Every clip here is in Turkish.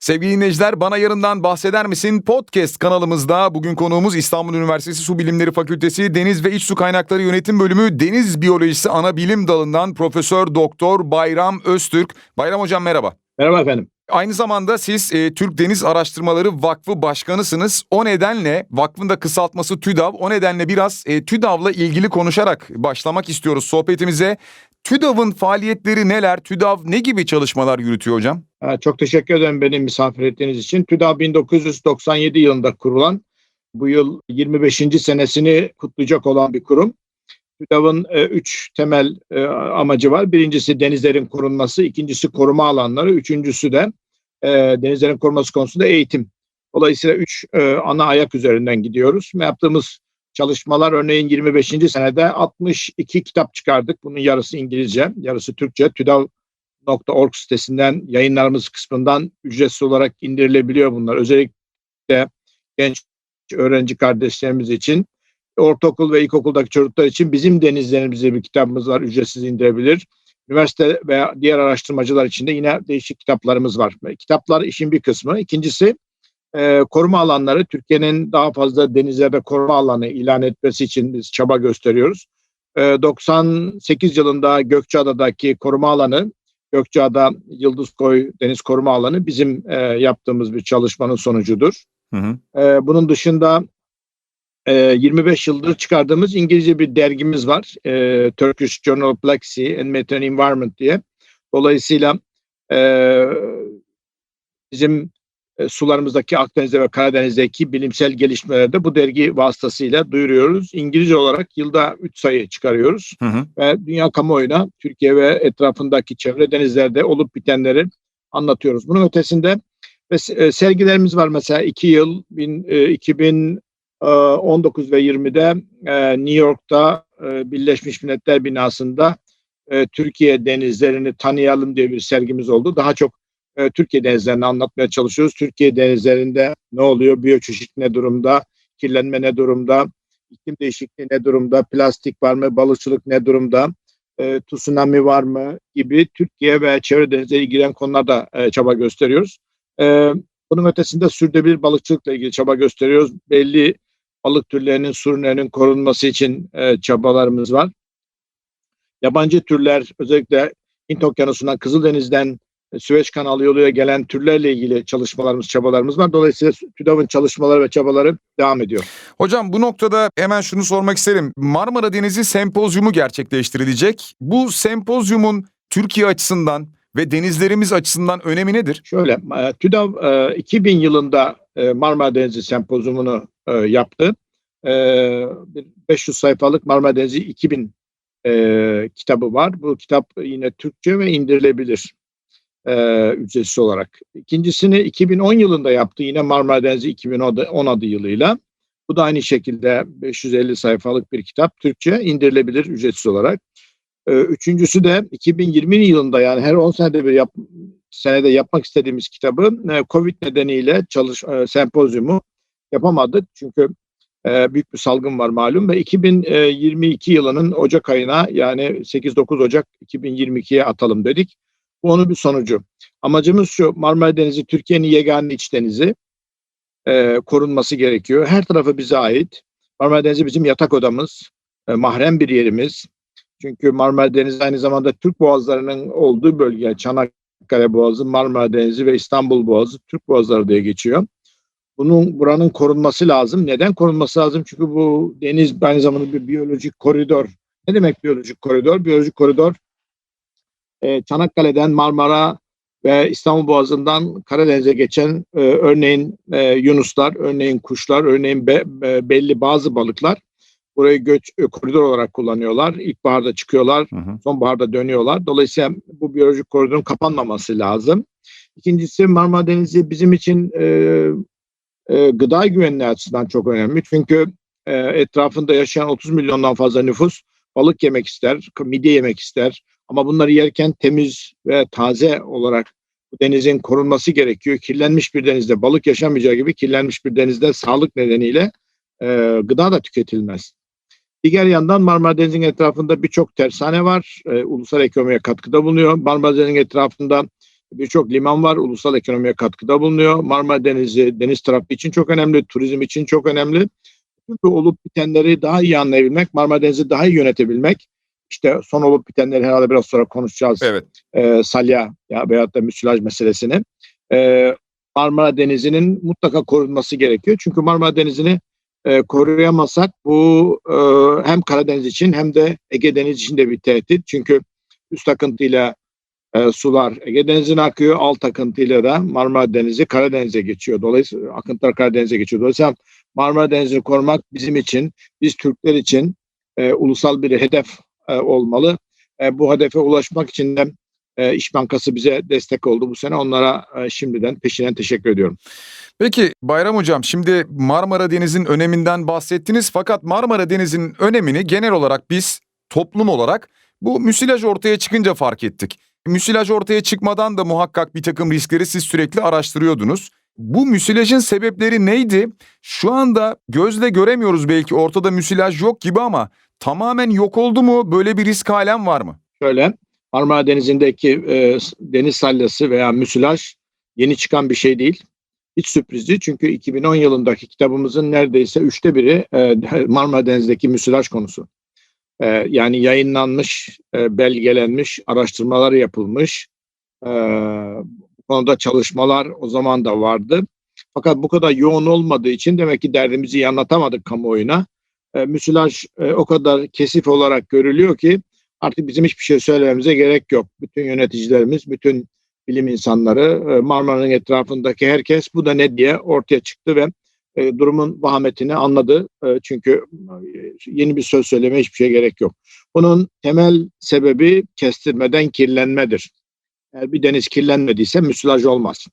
Sevgili dinleyiciler bana yarından bahseder misin? Podcast kanalımızda bugün konuğumuz İstanbul Üniversitesi Su Bilimleri Fakültesi Deniz ve İç Su Kaynakları Yönetim Bölümü Deniz Biyolojisi Ana Bilim Dalı'ndan Profesör Doktor Bayram Öztürk. Bayram hocam merhaba. Merhaba efendim. Aynı zamanda siz e, Türk Deniz Araştırmaları Vakfı Başkanısınız. O nedenle vakfın da kısaltması TÜDAV. O nedenle biraz e, TÜDAV'la ilgili konuşarak başlamak istiyoruz sohbetimize. TÜDAV'ın faaliyetleri neler? TÜDAV ne gibi çalışmalar yürütüyor hocam? Çok teşekkür ederim beni misafir ettiğiniz için. TÜDAV 1997 yılında kurulan, bu yıl 25. senesini kutlayacak olan bir kurum. TÜDAV'ın e, üç temel e, amacı var. Birincisi denizlerin korunması, ikincisi koruma alanları, üçüncüsü de e, denizlerin korunması konusunda eğitim. Dolayısıyla üç ana ayak üzerinden gidiyoruz. Yaptığımız çalışmalar örneğin 25. senede 62 kitap çıkardık. Bunun yarısı İngilizce, yarısı Türkçe. TÜDAV.org sitesinden yayınlarımız kısmından ücretsiz olarak indirilebiliyor bunlar. Özellikle genç öğrenci kardeşlerimiz için, ortaokul ve ilkokuldaki çocuklar için bizim denizlerimizde bir kitabımız var, ücretsiz indirebilir. Üniversite veya diğer araştırmacılar için de yine değişik kitaplarımız var. Kitaplar işin bir kısmı. İkincisi e, koruma alanları. Türkiye'nin daha fazla denizlerde koruma alanı ilan etmesi için biz çaba gösteriyoruz. E, 98 yılında Gökçeada'daki koruma alanı Gökçeada Yıldızkoy Deniz Koruma Alanı bizim e, yaptığımız bir çalışmanın sonucudur. Hı hı. E, bunun dışında e, 25 yıldır çıkardığımız İngilizce bir dergimiz var. E, Turkish Journal of Black Sea and Mediterranean Environment diye. Dolayısıyla e, bizim sularımızdaki Akdeniz'de ve Karadeniz'deki bilimsel gelişmeleri de bu dergi vasıtasıyla duyuruyoruz. İngilizce olarak yılda 3 sayı çıkarıyoruz Hı hı. ve dünya kamuoyuna Türkiye ve etrafındaki çevre denizlerde olup bitenleri anlatıyoruz. Bunun ötesinde ve e, sergilerimiz var mesela 2 yıl bin, e, 2019 ve 20'de e, New York'ta e, Birleşmiş Milletler binasında e, Türkiye denizlerini tanıyalım diye bir sergimiz oldu. Daha çok e, Türkiye denizlerini anlatmaya çalışıyoruz. Türkiye denizlerinde ne oluyor? Biyoçeşit ne durumda? Kirlenme ne durumda? İklim değişikliği ne durumda? Plastik var mı? Balıkçılık ne durumda? E, tsunami var mı? Gibi Türkiye ve çevre denizleri ilgilen konularda e, çaba gösteriyoruz. E, bunun ötesinde sürdürülebilir balıkçılıkla ilgili çaba gösteriyoruz. Belli balık türlerinin, sürülerinin korunması için e, çabalarımız var. Yabancı türler özellikle Hint Okyanusu'ndan, Kızıldeniz'den, Süveyş kanalı yoluyla gelen türlerle ilgili çalışmalarımız, çabalarımız var. Dolayısıyla TÜDAV'ın çalışmaları ve çabaları devam ediyor. Hocam bu noktada hemen şunu sormak isterim. Marmara Denizi Sempozyumu gerçekleştirilecek. Bu sempozyumun Türkiye açısından ve denizlerimiz açısından önemi nedir? Şöyle, e, TÜDAV e, 2000 yılında e, Marmara Denizi Sempozyumunu e, yaptı. E, bir 500 sayfalık Marmara Denizi 2000 e, kitabı var. Bu kitap yine Türkçe ve indirilebilir e, ücretsiz olarak. İkincisini 2010 yılında yaptı yine Marmara Denizi 2010 adı yılıyla. Bu da aynı şekilde 550 sayfalık bir kitap Türkçe indirilebilir ücretsiz olarak. E, üçüncüsü de 2020 yılında yani her 10 senede bir yap, senede yapmak istediğimiz kitabı e, Covid nedeniyle çalış e, sempozyumu yapamadık. Çünkü büyük bir salgın var malum ve 2022 yılının Ocak ayına yani 8-9 Ocak 2022'ye atalım dedik. Bu onun bir sonucu. Amacımız şu Marmara Denizi Türkiye'nin yegane iç denizi e, korunması gerekiyor. Her tarafı bize ait. Marmara Denizi bizim yatak odamız, e, mahrem bir yerimiz. Çünkü Marmara Denizi aynı zamanda Türk boğazlarının olduğu bölge. Çanakkale Boğazı, Marmara Denizi ve İstanbul Boğazı Türk boğazları diye geçiyor. Bunun buranın korunması lazım. Neden korunması lazım? Çünkü bu deniz aynı zamanda bir biyolojik koridor. Ne demek biyolojik koridor? Biyolojik koridor e, Çanakkale'den Marmara ve İstanbul Boğazı'ndan Karadeniz'e geçen e, örneğin e, yunuslar, örneğin kuşlar, örneğin be, be- belli bazı balıklar burayı göç e, koridor olarak kullanıyorlar. İlkbaharda çıkıyorlar, Hı hı. sonbaharda dönüyorlar. Dolayısıyla bu biyolojik koridorun kapanmaması lazım. İkincisi Marmara Denizi bizim için e, e, gıda güvenliği açısından çok önemli. Çünkü e, etrafında yaşayan 30 milyondan fazla nüfus balık yemek ister, midye yemek ister. Ama bunları yerken temiz ve taze olarak bu denizin korunması gerekiyor. Kirlenmiş bir denizde balık yaşamayacağı gibi kirlenmiş bir denizde sağlık nedeniyle e, gıda da tüketilmez. Diğer yandan Marmara Denizi'nin etrafında birçok tersane var. E, ulusal ekonomiye katkıda bulunuyor. Marmara Denizi'nin etrafında Birçok liman var, ulusal ekonomiye katkıda bulunuyor. Marmara Denizi, deniz trafiği için çok önemli, turizm için çok önemli. Bütün bu olup bitenleri daha iyi anlayabilmek, Marmara Denizi daha iyi yönetebilmek. İşte son olup bitenleri herhalde biraz sonra konuşacağız. Evet. E, salya ya veyahut da müsilaj meselesini. E, Marmara Denizi'nin mutlaka korunması gerekiyor. Çünkü Marmara Denizi'ni e, koruyamazsak bu e, hem Karadeniz için hem de Ege Denizi için de bir tehdit. Çünkü üst akıntıyla e, sular Ege Denizi'ne akıyor, alt akıntıyla da Marmara Denizi Karadeniz'e geçiyor. Dolayısıyla akıntılar Karadeniz'e geçiyor. Dolayısıyla Marmara Denizi'ni korumak bizim için, biz Türkler için e, ulusal bir hedef e, olmalı. E, bu hedefe ulaşmak için de e, İş Bankası bize destek oldu bu sene. Onlara e, şimdiden peşinen teşekkür ediyorum. Peki Bayram Hocam şimdi Marmara Denizi'nin öneminden bahsettiniz fakat Marmara Denizi'nin önemini genel olarak biz toplum olarak bu müsilaj ortaya çıkınca fark ettik. Müsilaj ortaya çıkmadan da muhakkak bir takım riskleri siz sürekli araştırıyordunuz. Bu müsilajın sebepleri neydi? Şu anda gözle göremiyoruz belki ortada müsilaj yok gibi ama tamamen yok oldu mu? Böyle bir risk halen var mı? Şöyle Marmara Denizi'ndeki e, deniz salyası veya müsilaj yeni çıkan bir şey değil. Hiç sürpriz çünkü 2010 yılındaki kitabımızın neredeyse üçte biri e, Marmara Denizi'ndeki müsilaj konusu. E, yani yayınlanmış, e, belgelenmiş, araştırmalar yapılmış. E, bu konuda çalışmalar o zaman da vardı. Fakat bu kadar yoğun olmadığı için demek ki derdimizi iyi anlatamadık kamuoyuna. E, müsilaj e, o kadar kesif olarak görülüyor ki artık bizim hiçbir şey söylememize gerek yok. Bütün yöneticilerimiz, bütün bilim insanları, e, Marmara'nın etrafındaki herkes bu da ne diye ortaya çıktı ve e, durumun vahametini anladı. E, çünkü yeni bir söz söylemeye hiçbir şeye gerek yok. Bunun temel sebebi kestirmeden kirlenmedir. Eğer bir deniz kirlenmediyse müsilaj olmaz.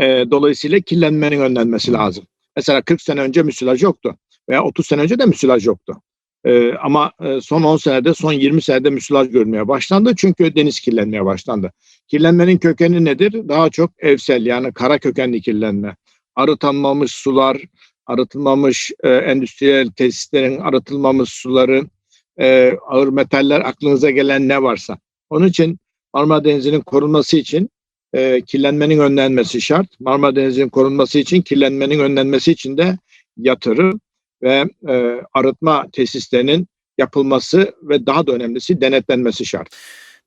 Dolayısıyla kirlenmenin önlenmesi lazım. Mesela 40 sene önce müsilaj yoktu veya 30 sene önce de müsilaj yoktu. Ee, ama e, son 10 senede, son 20 senede müsilaj görmeye başlandı. Çünkü deniz kirlenmeye başlandı. Kirlenmenin kökeni nedir? Daha çok evsel yani kara kökenli kirlenme. Arıtılmamış sular, arıtılmamış e, endüstriyel tesislerin arıtılmamış suları, e, ağır metaller aklınıza gelen ne varsa. Onun için Marmara Denizi'nin korunması için e, kirlenmenin önlenmesi şart. Marmara Denizi'nin korunması için kirlenmenin önlenmesi için de yatırım ve e, arıtma tesislerinin yapılması ve daha da önemlisi denetlenmesi şart.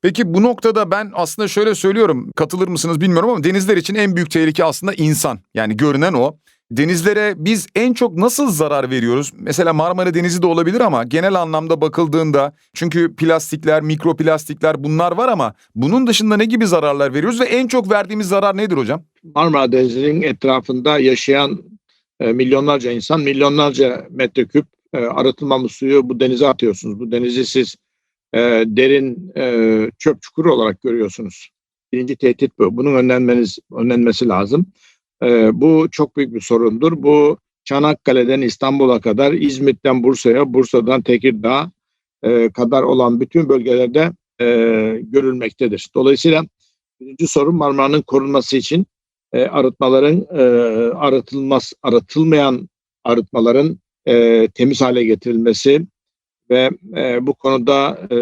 Peki bu noktada ben aslında şöyle söylüyorum katılır mısınız bilmiyorum ama denizler için en büyük tehlike aslında insan yani görünen o. Denizlere biz en çok nasıl zarar veriyoruz? Mesela Marmara Denizi de olabilir ama genel anlamda bakıldığında çünkü plastikler, mikroplastikler bunlar var ama bunun dışında ne gibi zararlar veriyoruz ve en çok verdiğimiz zarar nedir hocam? Marmara Denizi'nin etrafında yaşayan e, milyonlarca insan, milyonlarca metreküp e, arıtılmamış suyu bu denize atıyorsunuz. Bu denizi siz e, derin e, çöp çukuru olarak görüyorsunuz. Birinci tehdit bu. Bunun önlenmeniz, önlenmesi lazım. E, bu çok büyük bir sorundur. Bu Çanakkale'den İstanbul'a kadar, İzmit'ten Bursa'ya, Bursa'dan Tekirdağ e, kadar olan bütün bölgelerde e, görülmektedir. Dolayısıyla birinci sorun Marmara'nın korunması için e, arıtmaların e, arıtılmaz arıtılmayan arıtmaların e, temiz hale getirilmesi ve e, bu konuda e,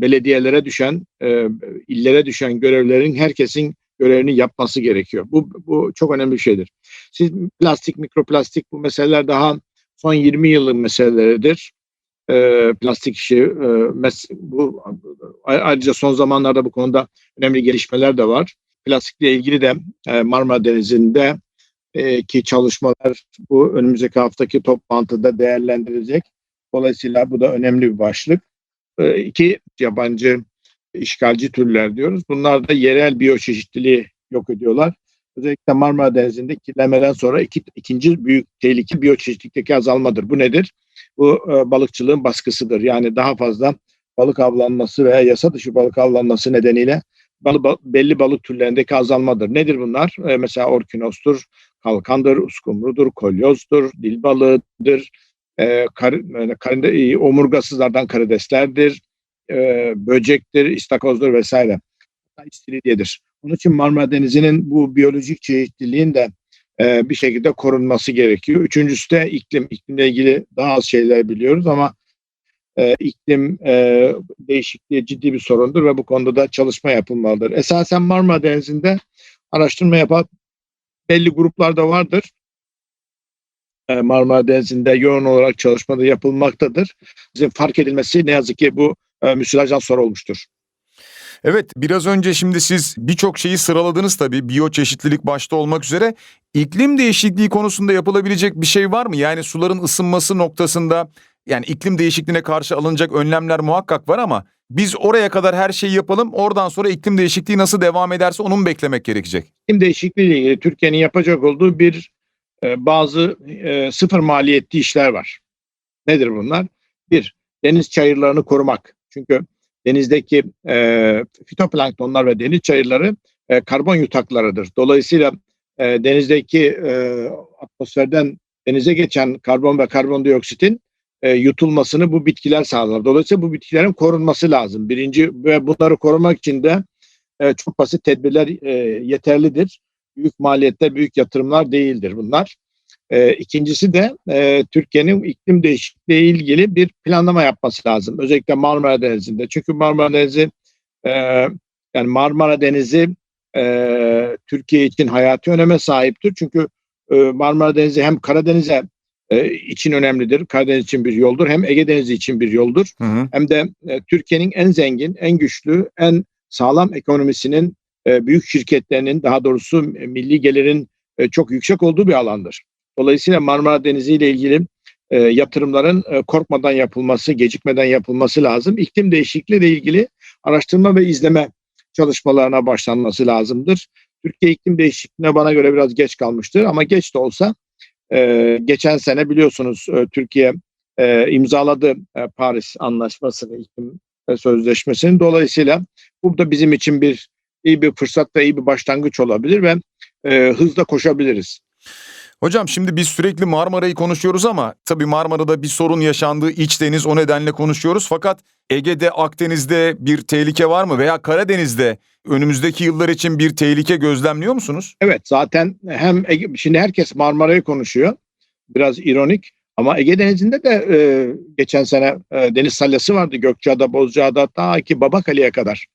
belediyelere düşen, e, illere düşen görevlerin herkesin görevini yapması gerekiyor. Bu, bu çok önemli bir şeydir. Siz plastik, mikroplastik bu meseleler daha son 20 yılın meseleleridir. E, plastik işi, e, mes, bu ayrıca son zamanlarda bu konuda önemli gelişmeler de var plastikle ilgili de e, Marmara Denizi'nde e, ki çalışmalar bu önümüzdeki haftaki toplantıda değerlendirilecek. Dolayısıyla bu da önemli bir başlık. E, iki yabancı işgalci türler diyoruz. Bunlar da yerel biyoçeşitliliği yok ediyorlar. Özellikle Marmara Denizi'nde kirlenmeden sonra iki, ikinci büyük tehlike biyoçeşitlilikteki azalmadır. Bu nedir? Bu e, balıkçılığın baskısıdır. Yani daha fazla balık avlanması veya yasa dışı balık avlanması nedeniyle balı, belli balık türlerindeki azalmadır. Nedir bunlar? E, mesela orkinostur, kalkandır, uskumrudur, kolyozdur, dil balığıdır, e, kar, e, omurgasızlardan karideslerdir, e, böcektir, istakozdur vesaire. İstiridyedir. Onun için Marmara Denizi'nin bu biyolojik çeşitliliğin de e, bir şekilde korunması gerekiyor. Üçüncüsü de iklim. İklimle ilgili daha az şeyler biliyoruz ama e, iklim e, değişikliği ciddi bir sorundur ve bu konuda da çalışma yapılmalıdır. Esasen Marmara Denizi'nde araştırma yapan belli gruplar da vardır. E, Marmara Denizi'nde yoğun olarak çalışmada yapılmaktadır. Bizim fark edilmesi ne yazık ki bu e, müsilajdan sonra olmuştur. Evet biraz önce şimdi siz birçok şeyi sıraladınız tabii biyoçeşitlilik başta olmak üzere. İklim değişikliği konusunda yapılabilecek bir şey var mı? Yani suların ısınması noktasında yani iklim değişikliğine karşı alınacak önlemler muhakkak var ama biz oraya kadar her şeyi yapalım oradan sonra iklim değişikliği nasıl devam ederse onu mu beklemek gerekecek? İklim değişikliği ile ilgili Türkiye'nin yapacak olduğu bir e, bazı e, sıfır maliyetli işler var. Nedir bunlar? Bir, deniz çayırlarını korumak. Çünkü denizdeki e, fitoplanktonlar ve deniz çayırları e, karbon yutaklarıdır. Dolayısıyla e, denizdeki e, atmosferden denize geçen karbon ve karbondioksitin e, yutulmasını bu bitkiler sağlar. Dolayısıyla bu bitkilerin korunması lazım. Birinci ve bunları korumak için de e, çok basit tedbirler e, yeterlidir. Büyük maliyetler, büyük yatırımlar değildir bunlar. E, ikincisi de e, Türkiye'nin iklim değişikliği ilgili bir planlama yapması lazım. Özellikle Marmara Denizi'nde. Çünkü Marmara Denizi e, yani Marmara Denizi e, Türkiye için hayati öneme sahiptir. Çünkü e, Marmara Denizi hem Karadeniz'e e, için önemlidir. Karadeniz için bir yoldur. Hem Ege Denizi için bir yoldur. Hı hı. Hem de e, Türkiye'nin en zengin, en güçlü, en sağlam ekonomisinin e, büyük şirketlerinin daha doğrusu e, milli gelirin e, çok yüksek olduğu bir alandır. Dolayısıyla Marmara Denizi ile ilgili e, yatırımların e, korkmadan yapılması, gecikmeden yapılması lazım. İklim değişikliği ile ilgili araştırma ve izleme çalışmalarına başlanması lazımdır. Türkiye iklim değişikliğine bana göre biraz geç kalmıştır ama geç de olsa e, geçen sene biliyorsunuz e, Türkiye e, imzaladı e, Paris Anlaşması'nı, iklim sözleşmesini. Dolayısıyla bu da bizim için bir iyi bir fırsat ve iyi bir başlangıç olabilir ve hızla koşabiliriz. Hocam şimdi biz sürekli Marmara'yı konuşuyoruz ama tabii Marmara'da bir sorun yaşandığı iç deniz o nedenle konuşuyoruz. Fakat Ege'de, Akdeniz'de bir tehlike var mı veya Karadeniz'de önümüzdeki yıllar için bir tehlike gözlemliyor musunuz? Evet zaten hem Ege, şimdi herkes Marmara'yı konuşuyor. Biraz ironik ama Ege Denizi'nde de e, geçen sene e, deniz salyası vardı Gökçeada, Bozcaada ta ki Babakale'ye kadar.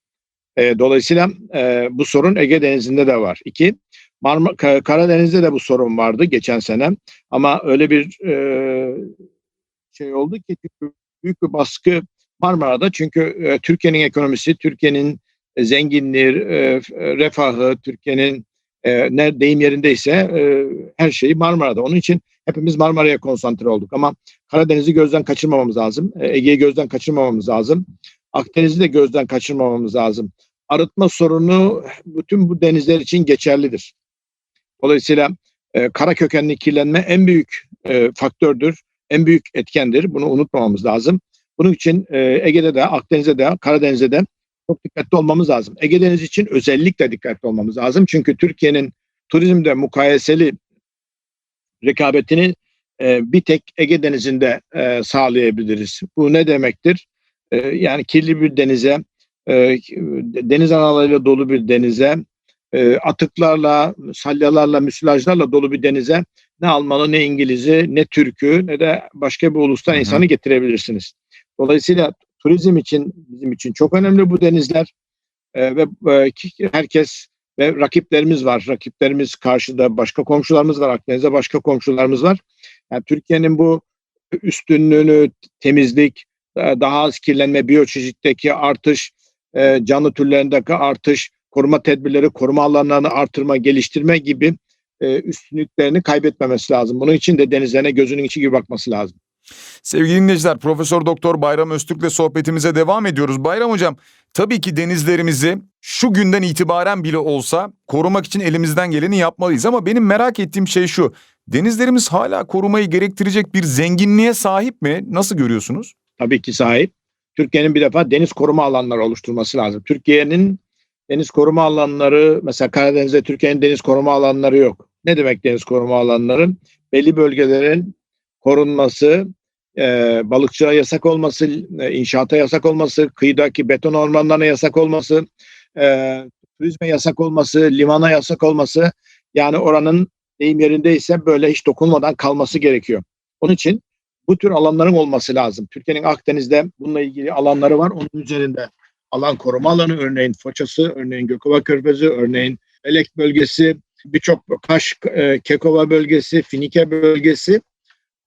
E, dolayısıyla e, bu sorun Ege Denizi'nde de var. İki, Marmara, Ka- Karadeniz'de de bu sorun vardı geçen sene ama öyle bir e, şey oldu ki büyük bir baskı Marmara'da çünkü e, Türkiye'nin ekonomisi, Türkiye'nin zenginliği, e, refahı, Türkiye'nin e, deyim yerindeyse e, her şeyi Marmara'da. Onun için hepimiz Marmara'ya konsantre olduk ama Karadeniz'i gözden kaçırmamamız lazım. E, Ege'yi gözden kaçırmamamız lazım. Akdeniz'i de gözden kaçırmamamız lazım. Arıtma sorunu bütün bu denizler için geçerlidir. Dolayısıyla e, kara kökenli kirlenme en büyük e, faktördür, en büyük etkendir. Bunu unutmamamız lazım. Bunun için e, Ege'de de, Akdeniz'de de, Karadeniz'de de çok dikkatli olmamız lazım. Ege Denizi için özellikle dikkatli olmamız lazım. Çünkü Türkiye'nin turizmde mukayeseli rekabetini e, bir tek Ege Denizi'nde e, sağlayabiliriz. Bu ne demektir? E, yani kirli bir denize, e, deniz analarıyla dolu bir denize, e, atıklarla, salyalarla, müsilajlarla dolu bir denize ne Almanı, ne İngiliz'i, ne Türk'ü, ne de başka bir ulustan Hı hı. insanı getirebilirsiniz. Dolayısıyla turizm için bizim için çok önemli bu denizler E, ve e, herkes ve rakiplerimiz var. Rakiplerimiz karşıda başka komşularımız var. Akdeniz'de başka komşularımız var. Yani Türkiye'nin bu üstünlüğünü, temizlik, e, daha az kirlenme, biyoçeşitteki artış, e, canlı türlerindeki artış, koruma tedbirleri, koruma alanlarını artırma, geliştirme gibi e, üstünlüklerini kaybetmemesi lazım. Bunun için de denizlerine gözünün içi gibi bakması lazım. Sevgili dinleyiciler Profesör Doktor Bayram Öztürk'le sohbetimize devam ediyoruz. Bayram hocam tabii ki denizlerimizi şu günden itibaren bile olsa korumak için elimizden geleni yapmalıyız ama benim merak ettiğim şey şu. Denizlerimiz hala korumayı gerektirecek bir zenginliğe sahip mi? Nasıl görüyorsunuz? tabii ki sahip. Türkiye'nin bir defa deniz koruma alanları oluşturması lazım. Türkiye'nin deniz koruma alanları mesela Karadeniz'de Türkiye'nin deniz koruma alanları yok. Ne demek deniz koruma alanları? Belli bölgelerin korunması, e, balıkçılığa yasak olması, e, inşaata yasak olması, kıyıdaki beton ormanlarına yasak olması, e, turizme yasak olması, limana yasak olması yani oranın deyim yerindeyse böyle hiç dokunmadan kalması gerekiyor. Onun için bu tür alanların olması lazım. Türkiye'nin Akdeniz'de bununla ilgili alanları var. Onun üzerinde alan koruma alanı örneğin Foçası, örneğin Gökova Körfezi, örneğin Elek bölgesi, birçok Kaş, e, Kekova bölgesi, Finike bölgesi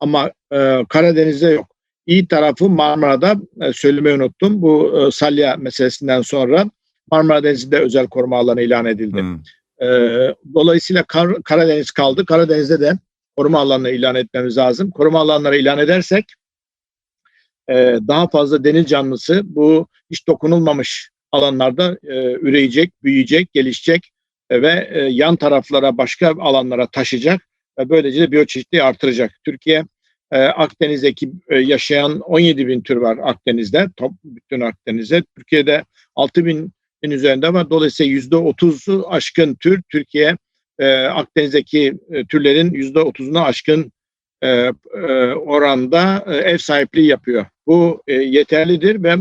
ama e, Karadeniz'de yok. İyi tarafı Marmara'da e, söylemeyi unuttum. Bu e, Salya meselesinden sonra Marmara Denizi'nde özel koruma alanı ilan edildi. Hmm. E, dolayısıyla Kar- Karadeniz kaldı. Karadeniz'de de koruma alanını ilan etmemiz lazım. Koruma alanları ilan edersek e, daha fazla deniz canlısı bu hiç dokunulmamış alanlarda e, üreyecek, büyüyecek, gelişecek e, ve e, yan taraflara başka alanlara taşıyacak ve böylece de biyoçeşitliği artıracak. Türkiye e, Akdeniz'deki e, yaşayan 17 bin tür var Akdeniz'de, top bütün Akdeniz'de. Türkiye'de 6 binin üzerinde var. Dolayısıyla %30'u aşkın tür Türkiye e, Akdeniz'deki e, türlerin %30'una aşkın e, e, oranda e, ev sahipliği yapıyor. Bu yeterlidir ve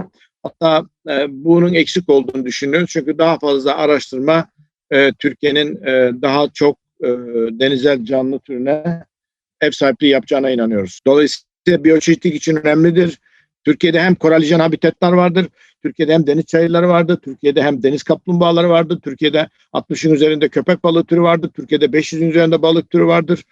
hatta bunun eksik olduğunu düşünüyoruz. Çünkü daha fazla araştırma Türkiye'nin daha çok e, denizel canlı türüne ev sahipliği yapacağına inanıyoruz. Dolayısıyla biyoçeşitlik için önemlidir. Türkiye'de hem koralijen habitatlar vardır, Türkiye'de hem deniz çayırları vardır, Türkiye'de hem deniz kaplumbağaları vardır, Türkiye'de 60'ın üzerinde köpek balığı türü vardır, Türkiye'de 500'ün üzerinde balık türü vardır.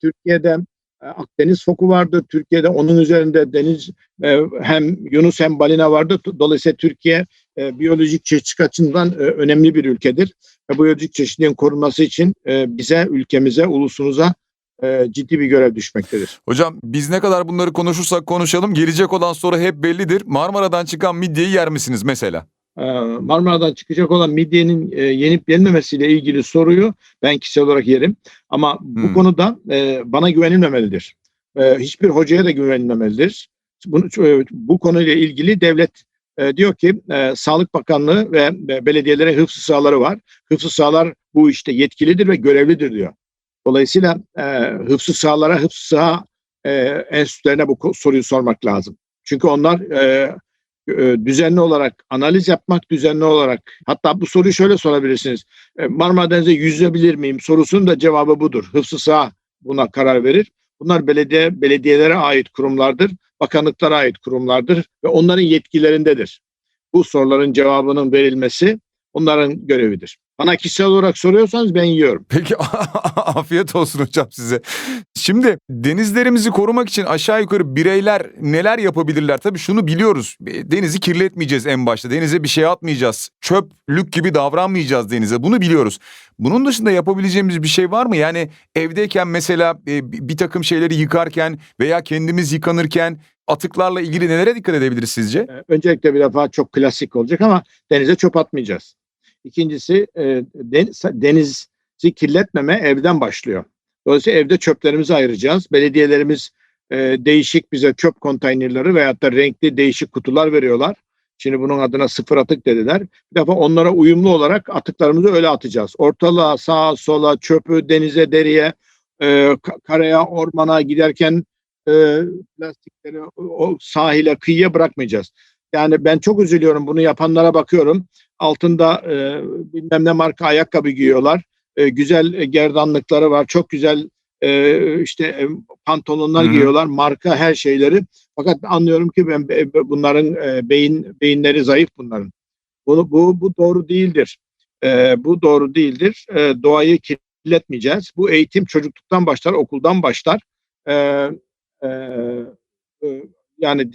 Türkiye'de Akdeniz foku vardır, Türkiye'de onun üzerinde deniz e, hem Yunus hem balina vardır. Dolayısıyla Türkiye e, biyolojik çeşitlilik açısından e, önemli bir ülkedir. Ve biyolojik çeşitliliğin korunması için e, bize, ülkemize, ulusumuza e, ciddi bir görev düşmektedir. Hocam biz ne kadar bunları konuşursak konuşalım gelecek olan soru hep bellidir. Marmara'dan çıkan midyeyi yer misiniz mesela? Ee, Marmara'dan çıkacak olan midyenin e, yenip yenmemesiyle ilgili soruyu ben kişisel olarak yerim. Ama bu Hmm. konuda e, bana güvenilmemelidir. E, hiçbir hocaya da güvenilmemelidir. Bunu, bu konuyla ilgili devlet diyor ki Sağlık Bakanlığı ve belediyelere hıfzı sahaları var. Hıfzı sahalar bu işte yetkilidir ve görevlidir diyor. Dolayısıyla hıfzı sahalara, hıfzı saha enstitülerine bu soruyu sormak lazım. Çünkü onlar e, düzenli olarak analiz yapmak, düzenli olarak hatta bu soruyu şöyle sorabilirsiniz. E, Marmara Denizi'ne yüzebilir miyim sorusunun da cevabı budur. Hıfzı saha buna karar verir. Bunlar belediye belediyelere ait kurumlardır, bakanlıklara ait kurumlardır ve onların yetkilerindedir. Bu soruların cevabının verilmesi onların görevidir. Bana kişisel olarak soruyorsanız ben yiyorum. Peki afiyet olsun hocam size. Şimdi denizlerimizi korumak için aşağı yukarı bireyler neler yapabilirler? Tabii şunu biliyoruz. E, Denizi kirletmeyeceğiz en başta. Denize bir şey atmayacağız. Çöplük gibi davranmayacağız denize. Bunu biliyoruz. Bunun dışında yapabileceğimiz bir şey var mı? Yani evdeyken mesela e, bir takım şeyleri yıkarken veya kendimiz yıkanırken atıklarla ilgili nelere dikkat edebiliriz sizce? E, Öncelikle bir defa çok klasik olacak ama denize çöp atmayacağız. İkincisi e, deniz, denizi kirletmeme evden başlıyor. Dolayısıyla evde çöplerimizi ayıracağız. Belediyelerimiz e, değişik bize çöp konteynerleri veyahut da renkli değişik kutular veriyorlar. Şimdi bunun adına sıfır atık dediler. Bir defa onlara uyumlu olarak atıklarımızı öyle atacağız. Ortalığa, sağa, sola, çöpü, denize, deriye, e, ka- karaya, ormana giderken e, plastikleri o sahile, kıyıya bırakmayacağız. Yani ben çok üzülüyorum bunu yapanlara bakıyorum. Altında e, bilmem ne marka ayakkabı giyiyorlar. E, güzel e, gerdanlıkları var. Çok güzel e, işte e, pantolonlar Hı hı. giyiyorlar. Marka her şeyleri. Fakat anlıyorum ki ben be- be- bunların e, beyin beyinleri zayıf bunların. Bunu bu bu doğru değildir. E, bu doğru değildir. E, doğayı kirletmeyeceğiz. Bu eğitim çocukluktan başlar, okuldan başlar. E, e, e, yani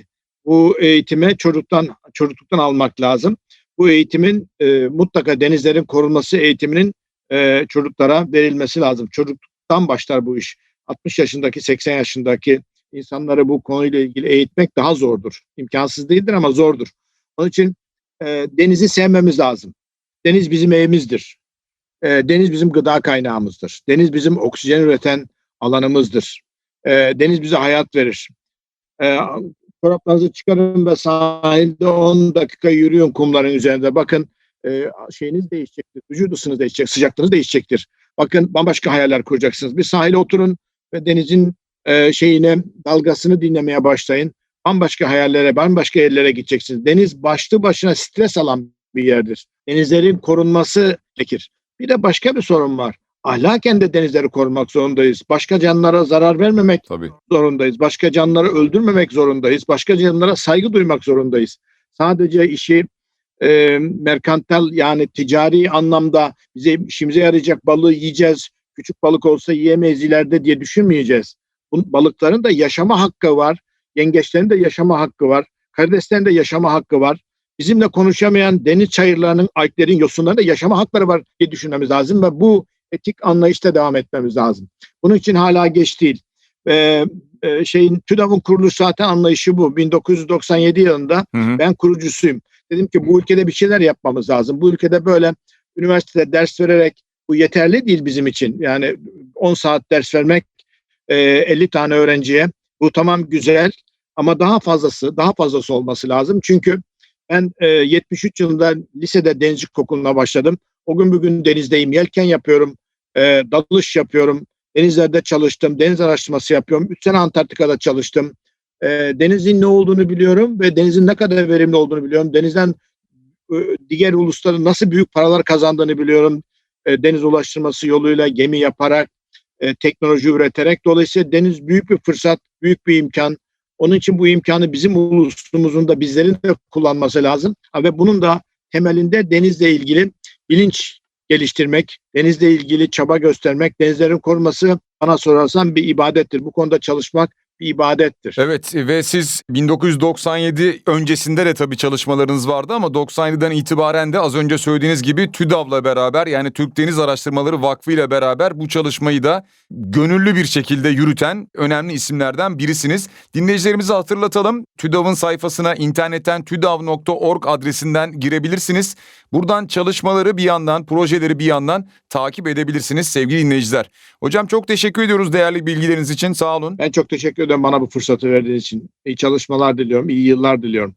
bu eğitime çocuktan çocukluktan almak lazım. Bu eğitimin e, mutlaka denizlerin korunması eğitiminin e, çocuklara verilmesi lazım. Çocukluktan başlar bu iş. 60 yaşındaki 80 yaşındaki insanları bu konuyla ilgili eğitmek daha zordur. İmkansız değildir ama zordur. Onun için e, denizi sevmemiz lazım. Deniz bizim evimizdir. E, deniz bizim gıda kaynağımızdır. Deniz bizim oksijen üreten alanımızdır. E, deniz bize hayat verir. E, çoraplarınızı çıkarın ve sahilde 10 dakika yürüyün kumların üzerinde. Bakın e, şeyiniz değişecektir. Vücut ısınız değişecek, sıcaklığınız değişecektir. Bakın bambaşka hayaller kuracaksınız. Bir sahile oturun ve denizin e, şeyine dalgasını dinlemeye başlayın. Bambaşka hayallere, bambaşka yerlere gideceksiniz. Deniz başlı başına stres alan bir yerdir. Denizlerin korunması gerekir. Bir de başka bir sorun var. Ahlaken de denizleri korumak zorundayız. Başka canlılara zarar vermemek Tabii. zorundayız. Başka canlıları öldürmemek zorundayız. Başka canlılara saygı duymak zorundayız. Sadece işi e, merkantal yani ticari anlamda bize işimize yarayacak balığı yiyeceğiz. Küçük balık olsa yiyemeyiz ileride diye düşünmeyeceğiz. Bu, balıkların da yaşama hakkı var. Yengeçlerin de yaşama hakkı var. Karideslerin de yaşama hakkı var. Bizimle konuşamayan deniz çayırlarının, alplerin, yosunların da yaşama hakları var diye düşünmemiz lazım ve bu etik anlayışta devam etmemiz lazım. Bunun için hala geç değil. Ee, e, şeyin TÜDAV'ın kuruluş zaten anlayışı bu. 1997 yılında Hı hı. ben kurucusuyum. Dedim ki bu ülkede bir şeyler yapmamız lazım. Bu ülkede böyle üniversitede ders vererek bu yeterli değil bizim için. Yani 10 saat ders vermek e, 50 tane öğrenciye bu tamam güzel ama daha fazlası daha fazlası olması lazım. Çünkü ben e, 73 yılında lisede denizcilik okuluna başladım. O gün bugün denizdeyim. Yelken yapıyorum. e, dalış yapıyorum. Denizlerde çalıştım. Deniz araştırması yapıyorum. 3 sene Antarktika'da çalıştım. E, denizin ne olduğunu biliyorum ve denizin ne kadar verimli olduğunu biliyorum. Denizden e, diğer ulusların nasıl büyük paralar kazandığını biliyorum. E, deniz ulaştırması yoluyla gemi yaparak, e, teknoloji üreterek. Dolayısıyla deniz büyük bir fırsat, büyük bir imkan. Onun için bu imkanı bizim ulusumuzun da bizlerin de kullanması lazım. Ve bunun da temelinde denizle ilgili bilinç geliştirmek, denizle ilgili çaba göstermek, denizlerin koruması bana sorarsan bir ibadettir. Bu konuda çalışmak bir ibadettir. Evet ve siz 1997 öncesinde de tabii çalışmalarınız vardı ama 97'den itibaren de az önce söylediğiniz gibi TÜDAV'la beraber yani Türk Deniz Araştırmaları Vakfı ile beraber bu çalışmayı da gönüllü bir şekilde yürüten önemli isimlerden birisiniz. Dinleyicilerimize hatırlatalım. TÜDAV'ın sayfasına internetten tüdav.org adresinden girebilirsiniz. Buradan çalışmaları bir yandan, projeleri bir yandan takip edebilirsiniz sevgili dinleyiciler. Hocam çok teşekkür ediyoruz değerli bilgileriniz için. Sağ olun. Ben çok teşekkür ederim bana bu fırsatı verdiğiniz için. İyi çalışmalar diliyorum, iyi yıllar diliyorum.